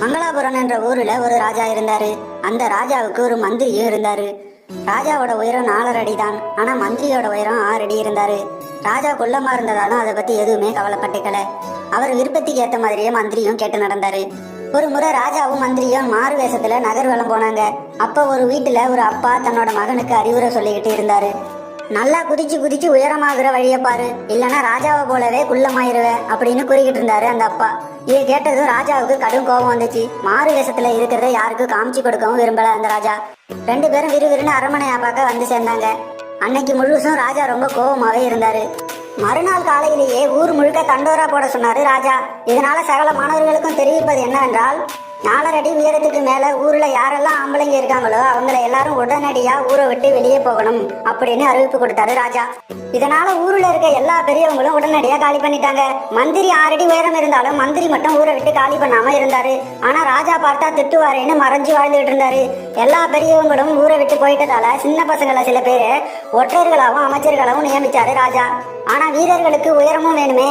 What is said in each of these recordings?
மங்களாபுரம் என்ற ஊர்ல ஒரு ராஜா இருந்தாரு. அந்த ராஜாவுக்கு ஒரு மந்திரியும் இருந்தாரு. ராஜாவோட உயரம் நாலரை அடி தான் ஆனா மந்திரியோட உயரம் ஆறு அடி இருந்தாரு. ராஜா குள்ளமா இருந்ததாலும் அதை பத்தி எதுவுமே கவலைப்பட்டுக்கல. அவர் விருப்பத்துக்கு ஏத்த மாதிரியே மந்திரியும் கேட்டு நடந்தாரு. ஒரு முறை ராஜாவும் மந்திரியும் மாறு வேஷத்துல நகர்வலம் போனாங்க. அப்ப ஒரு வீட்டுல ஒரு அப்பா தன்னோட மகனுக்கு அறிவுரை சொல்லிக்கிட்டு இருந்தாரு. நல்லா குதிச்சு குதிச்சு உயரமாகிற வழியை பாரு. இல்லனா ராஜாவை போலவே குள்ளமாயிருவ அப்படின்னு கூறிக்கிட்டு இருந்தாரு அந்த அப்பா. இதை கேட்டதும் ராஜாவுக்கு கடும் கோபம் வந்துச்சு. மாறு வேஷத்துல இருக்கிறத யாருக்கும் காமிச்சு கொடுக்கவும் விரும்பல அந்த ராஜா. ரெண்டு பேரும் விறுவிறுன்னு அரண்மனையா பார்க்க வந்து சேர்ந்தாங்க. அன்னைக்கு முழுசும் ராஜா ரொம்ப கோபமாவே இருந்தாரு. மறுநாள் காலையிலேயே ஊர் முழுக்க தண்டோரா போட சொன்னாரு ராஜா. இதனால சகல மாணவர்களுக்கும் தெரிவிப்பது என்னவென்றால் நாலரை அடி உயரத்துக்கு மேல ஊர்ல யாரெல்லாம் ஆம்பளைங்க இருக்காங்களோ அவங்கள எல்லாரும் உடனடியா ஊரை விட்டு வெளியே போகணும் அப்படின்னு அறிவிப்பு கொடுத்தாரு ராஜா. இதனால ஊர்ல இருக்க எல்லா பெரியவங்களும் உடனடியா காலி பண்ணிட்டாங்க. மந்திரி ஆறடி உயரம் இருந்தாலும் மந்திரி மட்டும் ஊரை விட்டு காலி பண்ணாம இருந்தாரு. ஆனா ராஜா பார்த்தா திட்டுவாரேன்னு மறைஞ்சு வாழ்ந்துகிட்டு இருந்தாரு. எல்லா பெரியவங்களும் ஊரை விட்டு போயிட்டதால சின்ன பசங்களை சில பேரு ஒற்றர்களாகவும் அமைச்சர்களாகவும் நியமிச்சாரு ராஜா. ஆனா வீரர்களுக்கு உயரமும் வேணுமே.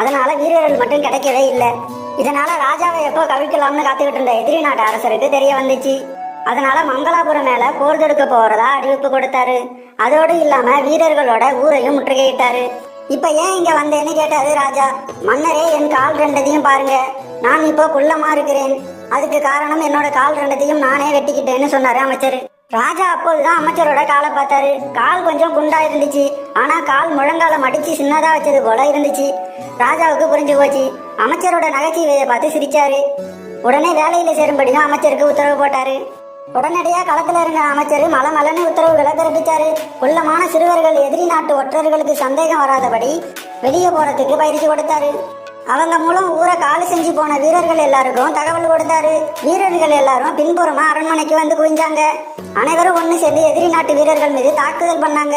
அதனால வீரர்கள் மட்டும் கிடைக்கவே இல்லை. இதனால ராஜாவை எப்போ கவிக்கலாம்னு காத்துக்கிட்டு இருந்த எதிரி நாட்டு அரசருக்கு தெரிய வந்துச்சு. அதனால மங்களாபுரம் மேல போர் தொடுக்க போறதா அறிவிப்பு கொடுத்தாரு. அதோடு இல்லாம வீரர்களோட ஊரையும் முற்றுகையிட்டாரு. இப்ப ஏன் இங்க வந்தேன்னு கேட்டாரு ராஜா. மன்னரே என் கால் ரெண்டதையும் பாருங்க. நான் இப்போ குள்ளமா இருக்கிறேன். அதுக்கு காரணம் என்னோட கால் ரெண்டத்தையும் நானே வெட்டிக்கிட்டேன்னு சொன்னாரு அமைச்சர். ராஜா அப்போதுதான் அமைச்சரோட காலை பார்த்தாரு. கால் கொஞ்சம் குண்டா இருந்துச்சு. ஆனா கால் முழங்கால மடிச்சு சின்னதா வச்சது போல இருந்துச்சு. ராஜாவுக்கு புரிஞ்சு போச்சு. அமைச்சரோட நகைச்சுவையை பார்த்து சிரிச்சாரு. உடனே வேலையில சேரும்படியும் அமைச்சருக்கு உத்தரவு போட்டாரு. உடனடியாக களத்தில் இருந்த அமைச்சர் மல மலன்னு உத்தரவுகளை பிறப்பிச்சாரு. குள்ளமான சிறுவர்கள் எதிரி நாட்டு ஒற்றர்களுக்கு சந்தேகம் வராதபடி வெளியே போறதுக்கு பயிற்சி கொடுத்தாரு. அவங்க மூலம் ஊரை காலு செஞ்சு போன வீரர்கள் எல்லாருக்கும் தகவல் கொடுத்தாரு. வீரர்கள் எல்லாரும் பின்புறமா அரண்மனைக்கு வந்து குவிஞ்சாங்க. அனைவரும் ஒன்று சேர்ந்து எதிரி நாட்டு வீரர்கள் மீது தாக்குதல் பண்ணாங்க.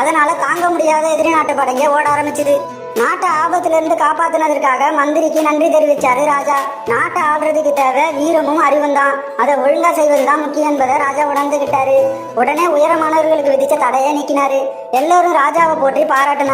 அதனால தாங்க முடியாத எதிரி நாட்டு படைங்க ஓட ஆரம்பிச்சுது. நாட்டை ஆபத்துல இருந்து காப்பாத்தினதற்காக மந்திரிக்கு நன்றி தெரிவிச்சாரு ராஜா. நாட்டை ஆள்றதுக்கு தேவை வீரமும் அறிவும் தான் அதை ஒழுங்கா செய்வதுதான் முக்கியம் என்பதை ராஜா உணர்ந்துகிட்டாரு. உடனே உயரமானவர்களுக்கு விதிச்ச தடையை நீக்கினாரு. எல்லோரும் ராஜாவை போற்றி பாராட்டினாங்க.